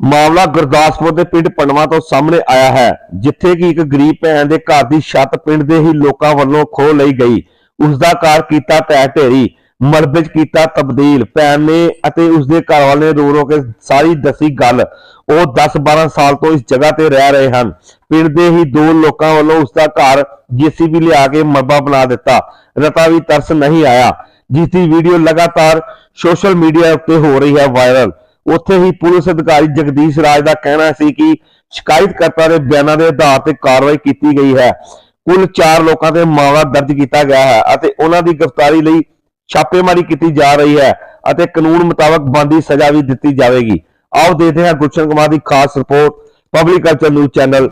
ਮਾਮਲਾ ਗੁਰਦਾਸਪੁਰ ਦੇ ਪਿੰਡ ਪੰਡਵਾ ਤੋਂ ਸਾਹਮਣੇ ਆਇਆ ਹੈ, ਜਿੱਥੇ ਕਿ ਇੱਕ ਗਰੀਬ ਭੈਣ ਦੇ ਘਰ ਦੀ ਛੱਤ ਪਿੰਡ ਦੇ ਹੀ ਲੋਕਾਂ ਵੱਲੋਂ ਖੋਹ ਲਈ ਗਈ। ਉਸ ਦਾ ਘਰ ਕੀਤਾ ਢਹਿ ਢੇਰੀ ਮਲਬੇ 'ਚ ਕੀਤਾ ਤਬਦੀਲ। ਭੈਣ ਨੇ ਅਤੇ ਉਸ ਦੇ ਘਰ ਵਾਲੇ ਨੇ ਰੋ ਰੋ ਕੇ ਸਾਰੀ ਦੱਸੀ ਗੱਲ। ਉਹ 10-12 ਸਾਲ ਤੋਂ ਇਸ ਜਗ੍ਹਾ ਤੇ ਰਹਿ ਰਹੇ ਹਨ। ਪਿੰਡ ਦੇ ਹੀ ਦੋ ਲੋਕਾਂ ਵੱਲੋਂ ਉਸ ਦਾ ਘਰ ਜੀਸੀਬੀ ਲਿਆ ਕੇ ਮਲਬਾ ਬਣਾ ਦਿੱਤਾ। ਰਤਾ ਵੀ ਤਰਸ ਨਹੀਂ ਆਇਆ, ਜਿਸ ਦੀ ਵੀਡੀਓ ਲਗਾਤਾਰ ਸੋਸ਼ਲ ਮੀਡੀਆ ਉੱਤੇ ਹੋ ਰਹੀ ਹੈ ਵਾਇਰਲ। ਉੱਥੇ ਹੀ ਪੁਲਿਸ ਅਧਿਕਾਰੀ ਜਗਦੀਸ਼ ਰਾਜ ਦਾ ਕਹਿਣਾ ਸੀ ਕਿ ਸ਼ਿਕਾਇਤਕਰਤਾ ਦੇ ਬਿਆਨਾਂ ਦੇ ਆਧਾਰ ਤੇ ਕਾਰਵਾਈ ਕੀਤੀ ਗਈ ਹੈ। ਕੁੱਲ 4 ਲੋਕਾਂ ਤੇ ਮਾਮਲਾ ਦਰਜ ਕੀਤਾ ਗਿਆ ਹੈ ਅਤੇ ਉਹਨਾਂ ਦੀ ਗ੍ਰਿਫਤਾਰੀ ਲਈ ਛਾਪੇਮਾਰੀ ਕੀਤੀ ਜਾ ਰਹੀ ਹੈ ਅਤੇ ਕਾਨੂੰਨ ਮੁਤਾਬਕ ਬਣਦੀ ਸਜ਼ਾ ਵੀ ਦਿੱਤੀ ਜਾਵੇਗੀ। ਆਓ ਦੇਖਦੇ ਹਾਂ ਗੁਲਸ਼ਨ ਕੁਮਾਰ ਦੀ ਖਾਸ report public culture news channel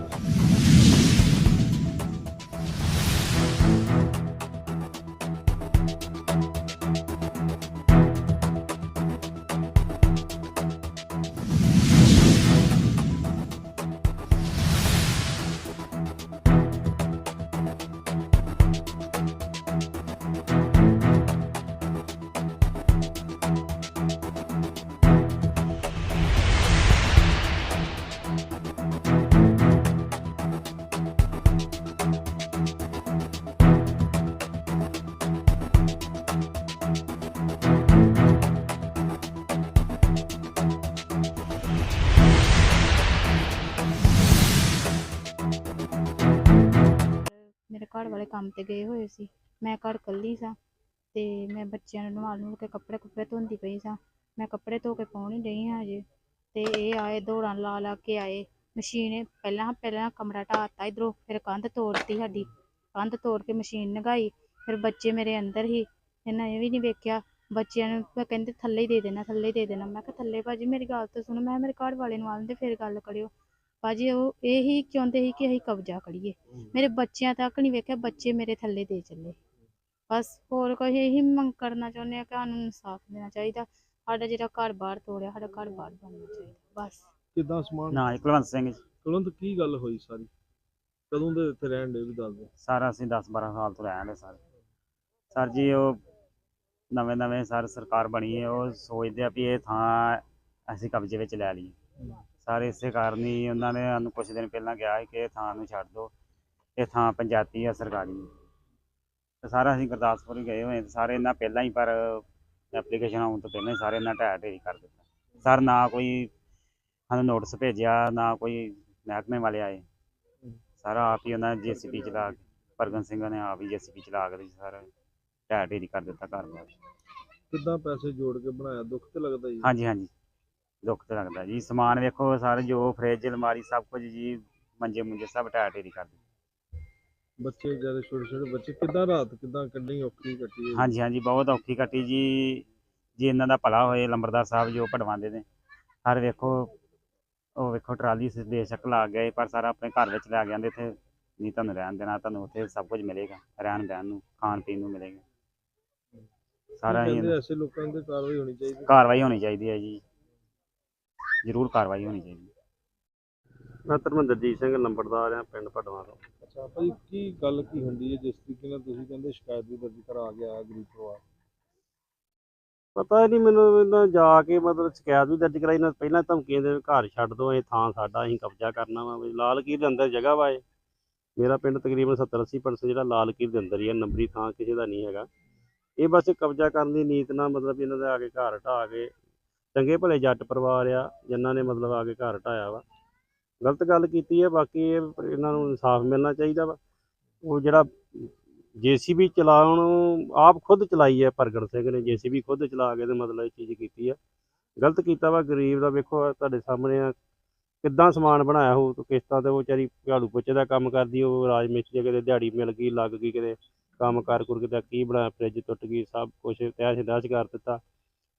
ਵਾਲੇ ਕੰਮ ਤੇ ਗਏ ਹੋਏ ਸੀ। ਮੈਂ ਘਰ ਇਕੱਲੀ ਸਾਂ ਤੇ ਮੈਂ ਬੱਚਿਆਂ ਨੂੰ ਨਵਾ ਨੂੰ ਕੇ ਕੱਪੜੇ ਕੁੱਪੜੇ ਧੋਂਦੀ ਪਈ ਸਾਂ। ਮੈਂ ਕੱਪੜੇ ਧੋ ਕੇ ਪਾਉਣ ਹੀ ਡਈ ਹਾਂ ਅਜੇ ਤੇ ਇਹ ਆਏ ਦੌੜਾਂ ਲਾ ਲਾ ਕੇ ਆਏ। ਮਸ਼ੀਨ ਪਹਿਲਾਂ ਪਹਿਲਾਂ ਕਮਰਾ ਢਾਹ ਤਾ ਇਧਰੋਂ, ਫਿਰ ਕੰਧ ਤੋੜਤੀ ਸਾਡੀ। ਕੰਧ ਤੋੜ ਕੇ ਮਸ਼ੀਨ ਨਗਾਈ, ਫਿਰ ਬੱਚੇ ਮੇਰੇ ਅੰਦਰ ਹੀ। ਇਹਨਾਂ ਇਹ ਵੀ ਨਹੀਂ ਵੇਖਿਆ, ਬੱਚਿਆਂ ਨੂੰ ਮੈਂ ਕਹਿੰਦੇ ਥੱਲੇ ਹੀ ਦੇ ਦੇਣਾ, ਥੱਲੇ ਹੀ ਦੇ ਦੇਣਾ। ਮੈਂ ਕਿਹਾ, ਥੱਲੇ ਭਾਜੀ ਮੇਰੀ ਗੱਲ ਤਾਂ ਸੁਣੋ, ਮੈਂ ਕਿਹਾ ਮੇਰੇ ਘਰ ਵਾਲੇ ਨੂੰ ਆਉਂਦੇ ਫਿਰ ਗੱਲ ਕਰਿਓ। ਭਾਜੀ ਉਹ ਇਹੀ ਚਾਹੁੰਦੇ ਸੀ ਕਿ ਅਸੀਂ ਕਬਜ਼ਾ ਕਰੀਏ। ਮੇਰੇ ਬੱਚਿਆਂ ਤੱਕ ਨਹੀਂ ਵੇਖਿਆ ਬੱਚੇ ਮੇਰੇ ਥੱਲੇ ਦੇ ਚੱਲੇ। ਬਸ ਹੋਰ ਕੋਈ ਇਹੀ ਮੰਗ ਕਰਨਾ ਚਾਹੁੰਦੇ ਆ ਕਿ ਸਾਨੂੰ ਇਨਸਾਫ ਦੇਣਾ ਚਾਹੀਦਾ। ਸਾਡਾ ਜਿਹੜਾ ਘਰ ਬਾਹਰ ਤੋੜਿਆ ਸਾਡਾ ਘਰ ਬਾਹਰ ਬਣਨਾ ਚਾਹੀਦਾ। ਬਸ। ਕਿੱਦਾਂ ਸਮਾਨ? ਨਾ ਜੀ ਕੁਲਵੰਤ ਸਿੰਘ ਜੀ। ਤੁਰੰਤ ਕੀ ਗੱਲ ਹੋਈ ਸਾਰੀ? ਕਦੋਂ ਦੇ ਇੱਥੇ ਰਹਿਣ ਦੇ ਵੀ ਦੱਸ ਦਿਓ। ਸਰ ਅਸੀਂ 10 12 ਸਾਲ ਤੋਂ ਰਹਿਣ ਦੇ ਸਰ। ਸਰ ਜੀ ਉਹ ਨਵੇਂ ਨਵੇਂ ਸਰ ਸਰਕਾਰ ਬਣੀ ਹੈ ਉਹ ਸੋਚਦੇ ਆ ਵੀ ਇਹ ਥਾਂ ਅਸੀਂ ਕਬਜ਼ੇ ਵਿੱਚ ਲੈ ਲਈਏ। ਸਰ ਇਸੇ ਕਾਰਨ ਹੀ ਉਹਨਾਂ ਨੇ ਸਾਨੂੰ ਕੁਝ ਦਿਨ ਪਹਿਲਾਂ ਕਿਹਾ ਸੀ ਕਿ ਇਹ ਥਾਂ ਨੂੰ ਛੱਡ ਦਿਓ ਇਹ ਥਾਂ ਪੰਚਾਇਤੀ ਆ ਸਰਕਾਰੀ। ਤੇ ਸਾਰਾ ਅਸੀਂ ਗੁਰਦਾਸਪੁਰ ਹੀ ਗਏ ਹੋਏ ਤੇ ਸਾਰੇ ਇਹਨਾਂ ਪਹਿਲਾਂ ਹੀ ਪਰ ਐਪਲੀਕੇਸ਼ਨ ਆਉਣ ਤੋਂ ਪਹਿਲਾਂ ਹੀ ਸਾਰੇ ਇਹਨਾਂ ਢਹਿ ਢੇਰੀ ਕਰ ਦਿੱਤਾ। ਸਰ ਨਾ ਕੋਈ ਸਾਨੂੰ ਨੋਟਿਸ ਭੇਜਿਆ ਨਾ ਕੋਈ ਮਹਿਕਮੇ ਵਾਲੇ ਆਏ। ਸਾਰਾ ਆਪ ਹੀ ਉਹਨਾਂ ਜੀਸੀਪੀ ਚਲਾ ਕੇ ਪਰਗਨ ਸਿੰਘ ਨੇ ਆਪ ਹੀ ਜੀਸੀਪੀ ਚਲਾ ਕੇ ਸਾਰਾ ਢਹਿ ਢੇਰੀ ਕਰ ਦਿੱਤਾ ਘਰ ਬਾਰ ਕਿੱਦਾਂ ਪੈਸੇ ਜੋੜ ਕੇ ਬਣਾਇਆ? ਦੁੱਖ ਤੇ ਲੱਗਦਾ ਜੀ ਹਾਂਜੀ ਹਾਂਜੀ। ਦੁੱਖ ਤੇ ਲੱਗਦਾ ਜੀ। ਸਮਾਨ ਵੇਖੋ ਸਾਰੇ ਜੋ ਫ੍ਰਿਜ ਅਲਮਾਰੀ ਸਭ ਕੁਝ ਜੀ ਮੰਜੇ ਮੁੰਜੇ ਸਭ ਢਹਿ ਢੇਰੀ ਕਰ ਦਿੱਤੇ। ਬੱਚੇ ਜਿਹੜੇ ਛੋਟੇ ਛੋਟੇ ਬੱਚੇ ਕਿੱਦਾਂ ਰਾਤ ਕਿੱਦਾਂ ਕੱਢਣੀ ਔਖੀ ਕੱਟੀ ਹੈ ਹਾਂਜੀ ਹਾਂਜੀ ਬਹੁਤ ਔਖੀ ਕੱਟੀ ਜੀ। ਜੀ ਇਹਨਾਂ ਦਾ ਭਲਾ ਹੋਏ ਲੰਬਰਦਾਰ ਸਾਹਿਬ ਜੋ ਪੜਵਾਉਂਦੇ ਨੇ। ਹਰ ਵੇਖੋ ਉਹ ਵੇਖੋ ਟਰਾਲੀ ਸ- ਬੇਸ਼ੱਕ ਲਾ ਗਏ ਪਰ ਸਾਰਾ ਆਪਣੇ ਘਰ ਵਿੱਚ ਲੈ ਕੇ ਆਂਦੇ ਇੱਥੇ। ਨਹੀਂ ਤੁਹਾਨੂੰ ਰਹਿਣ ਦੇਣਾ ਤੁਹਾਨੂੰ ਉੱਥੇ ਸਭ ਕੁਝ ਮਿਲੇਗਾ ਰਹਿਣ ਬਹਿਣ ਨੂੰ ਖਾਣ ਪੀਣ ਨੂੰ ਮਿਲੇਗਾ। ਸਾਰਾ ਹੀ ਕਹਿੰਦੇ ਐਸੇ ਲੋਕਾਂ ਤੇ ਕਾਰਵਾਈ ਹੋਣੀ ਚਾਹੀਦੀ? ਕਾਰਵਾਈ ਹੋਣੀ ਚਾਹੀਦੀ ਹੈ ਜੀ। ਜ਼ਰੂਰ ਕਾਰਵਾਈ ਹੋਣੀ ਚਾਹੀਦੀ ਹੈ। ਮੈਂ ਧਰਮਿੰਦਰਜੀਤ ਸਿੰਘ ਲੰਬੜਦਾਰ ਆ ਪਿੰਡ ਪਟਵਾ ਤੋਂ। ਅੱਛਾ ਭਾਈ ਕੀ ਗੱਲ ਕੀ ਹੁੰਦੀ ਹੈ? ਜਿਸ ਤਰੀਕੇ ਨਾਲ ਤੁਸੀਂ ਕਹਿੰਦੇ ਸ਼ਿਕਾਇਤ ਵੀ ਦਰਜ ਕਰਾ ਗਿਆ ਗਰੀਬ ਪਰਿਵਾਰ। ਪਤਾ ਨਹੀਂ ਮੈਨੂੰ ਇਹਨਾਂ ਜਾ ਕੇ ਮਤਲਬ ਸ਼ਿਕਾਇਤ ਵੀ ਦਰਜ ਕਰਾਈ ਨਾ ਪਹਿਲਾਂ ਧਮਕੀਆਂ ਦੇ ਘਰ ਛੱਡ ਦੋ ਇਹ ਥਾਂ ਸਾਡਾ ਅਸੀਂ ਕਬਜ਼ਾ ਕਰਨਾ ਵਾ। ਵੀ ਲਾਲ ਕੀਰ ਦੇ ਅੰਦਰ ਜਗ੍ਹਾ ਵਾ ਇਹ। ਮੇਰਾ ਪਿੰਡ ਤਕਰੀਬਨ 70 80% ਜਿਹੜਾ ਲਾਲ ਕੀਰ ਦੇ ਅੰਦਰ ਹੀ ਆ ਨੰਬਰੀ ਥਾਂ ਕਿਸੇ ਦਾ ਨਹੀਂ ਹੈਗਾ। ਇਹ ਬਸ ਕਬਜ਼ਾ ਕਰਨ ਦੀ ਨੀਤ ਨਾਲ ਮਤਲਬ ਇਹਨਾਂ ਦੇ ਆ ਕੇ ਘਰ ਢਾਹ ਕੇ ਚੰਗੇ ਭਲੇ ਜੱਟ ਪਰਿਵਾਰ ਆ, ਜਿਨ੍ਹਾਂ ਨੇ ਮਤਲਬ ਆ ਕੇ ਘਰ ਢਾਇਆ ਵਾ। ਗਲਤ ਗੱਲ ਕੀਤੀ ਹੈ ਬਾਕੀ ਇਹ ਇਹਨਾਂ ਨੂੰ ਇਨਸਾਫ ਮਿਲਣਾ ਚਾਹੀਦਾ ਵਾ। ਉਹ ਜਿਹੜਾ ਜੀਸੀਬੀ ਚਲਾਉਣ, ਆਪ ਖੁਦ ਚਲਾਈ ਹੈ ਪ੍ਰਗਟ ਸਿੰਘ ਨੇ ਜੀਸੀਬੀ ਖੁਦ ਚਲਾ ਕੇ ਤੇ ਮਤਲਬ ਇਹ ਚੀਜ਼ ਕੀਤੀ ਆ। ਗਲਤ ਕੀਤਾ ਵਾ, ਗਰੀਬ ਦਾ ਵੇਖੋ ਤੁਹਾਡੇ ਸਾਹਮਣੇ ਆ, ਕਿੱਦਾਂ ਸਮਾਨ ਬਣਾਇਆ ਹੋ ਤੋ ਕਿਸ਼ਤਾਂ ਤੇ ਉਹ ਵਿਚਾਰੀ ਝਾੜੂ ਪੋਚੇ ਦਾ ਕੰਮ ਕਰਦੀ, ਉਹ ਰਾਜ ਮਿਸਤਰੀ ਕਿਤੇ ਦਿਹਾੜੀ ਮਿਲ ਗਈ, ਲੱਗ ਗਈ ਕਿਤੇ, ਕੰਮ ਕਾਰ ਕੁਰ ਕਿਤੇ ਕੀ ਬਣਾਇਆ, ਫ੍ਰਿਜ ਟੁੱਟ ਗਈ, ਸਭ ਕੁਝ ਤਹਿਸ ਦਹਿਸ਼ ਕਰ ਦਿੱਤਾ।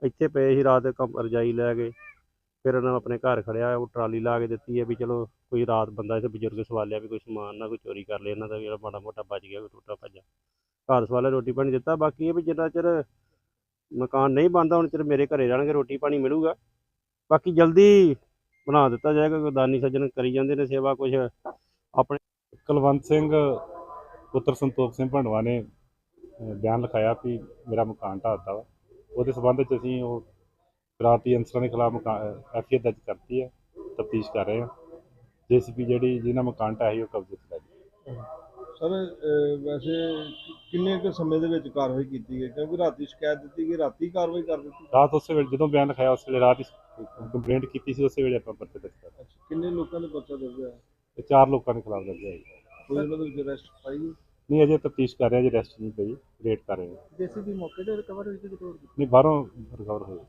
ਇੱਥੇ ਪਏ ਸੀ ਰਾਤ ਕੰਮ ਰਜਾਈ ਲੈ ਕੇ, ਫਿਰ ਉਹਨਾਂ ਨੇ ਆਪਣੇ ਘਰ ਖੜਿਆ, ਉਹ ਟਰਾਲੀ ਲਾ ਕੇ ਦਿੱਤੀ ਹੈ ਵੀ ਚਲੋ ਕੋਈ ਰਾਤ ਬੰਦਾ ਇੱਥੇ ਬਜ਼ੁਰਗ ਸਵਾਲਿਆ ਵੀ ਕੋਈ ਸਮਾਨ ਨਾ, ਕੋਈ ਚੋਰੀ ਕਰ ਲੇ, ਇਹਨਾਂ ਦਾ ਵੀ ਜਿਹੜਾ ਮਾੜਾ ਮੋਟਾ ਬਚ ਗਿਆ, ਕੋਈ ਟੁੱਟਾ ਭੱਜਾ। ਘਰ ਸਵਾਲਿਆ ਰੋਟੀ ਪਾਣੀ ਦਿੱਤਾ, ਬਾਕੀ ਇਹ ਵੀ ਜਿੰਨਾ ਚਿਰ ਮਕਾਨ ਨਹੀਂ ਬਣਦਾ, ਹੁਣ ਚਿਰ ਮੇਰੇ ਘਰੇ ਰਹਿਣਗੇ, ਰੋਟੀ ਪਾਣੀ ਮਿਲੂਗਾ। ਬਾਕੀ ਜਲਦੀ ਬਣਾ ਦਿੱਤਾ ਜਾਏਗਾ, ਕੋਈ ਦਾਨੀ ਸੱਜਣ ਕਰੀ ਜਾਂਦੇ ਨੇ ਸੇਵਾ ਕੁਝ ਆਪਣੇ ਕੁਲਵੰਤ ਸਿੰਘ, ਪੁੱਤਰ ਸੰਤੋਖ ਸਿੰਘ ਭੰਡਵਾ ਨੇ ਬਿਆਨ ਲਿਖਾਇਆ ਕਿ ਮੇਰਾ ਮਕਾਨ ਢਾਹ ਦਿੱਤਾ ਵਾ। ਉਹਦੇ ਸਬੰਧ ਵਿੱਚ ਅਸੀਂ ਉਹ ਰਾਤੀ ਅਨਸਰਾਂ ਦੇ ਖਿਲਾਫ ਐਫਆਈਆਰ ਦਰਜ ਕਰਤੀ ਹੈ ਤਫਤੀਸ਼ ਕਰ ਰਹੇ ਹਾਂ। ਜੇਸੀਪੀ ਜਿਹੜੀ ਜਿਹਨਾਂ ਮਕਾਨ ਢਾਇਆ ਸੀ ਉਹ ਕਬਜ਼ੇ 'ਚ ਲੈ ਲਈ ਸਰ ਵੈਸੇ ਕਿੰਨੇ ਕੁ ਸਮੇਂ ਦੇ ਵਿੱਚ ਕਾਰਵਾਈ ਕੀਤੀ ਗਈ? ਕਿਉਂਕਿ ਰਾਤੀ ਸ਼ਿਕਾਇਤ ਦਿੱਤੀ ਗਈ ਰਾਤੀ ਕਾਰਵਾਈ ਕਰ ਦਿੱਤੀ। ਰਾਤ ਉਸੇ ਵੇਲੇ ਜਦੋਂ ਬਿਆਨ ਲਿਖਾਇਆ ਉਸ ਵੇਲੇ ਰਾਤ ਹੀ ਕੰਪਲੇਂਟ ਕੀਤੀ ਸੀ ਉਸੇ ਵੇਲੇ ਆਪਾਂ ਪਰਚਾ ਦਰਜ ਅੱਛਾ ਕਿੰਨੇ ਲੋਕਾਂ ਨੇ ਪਰਚਾ ਦਰਜ ਹੋਇਆ? ਚਾਰ ਲੋਕਾਂ ਦੇ ਖਿਲਾਫ ਦਰਜ ਹੈ ਜੀ। ਕੋਈ ਉਹਨਾਂ ਦੇ ਵਿੱਚ ਅਰੈਸਟ ਪਾਈ? ਗਈ ਨਹੀਂ ਅਜੇ ਤਫਤੀਸ਼ ਕਰ ਰਹੇ ਜੀ ਰੈਸਟ ਨਹੀਂ ਪਈ ਰੇਟ ਕਰ ਰਹੇ ਜੇਸੀਬੀ ਮੌਕੇ ਤੇ ਰਿਕਵਰ ਹੋਈ ਸੀ ਨਹੀਂ ਬਾਹਰੋਂ ਰਿਕਵਰ ਹੋਏ।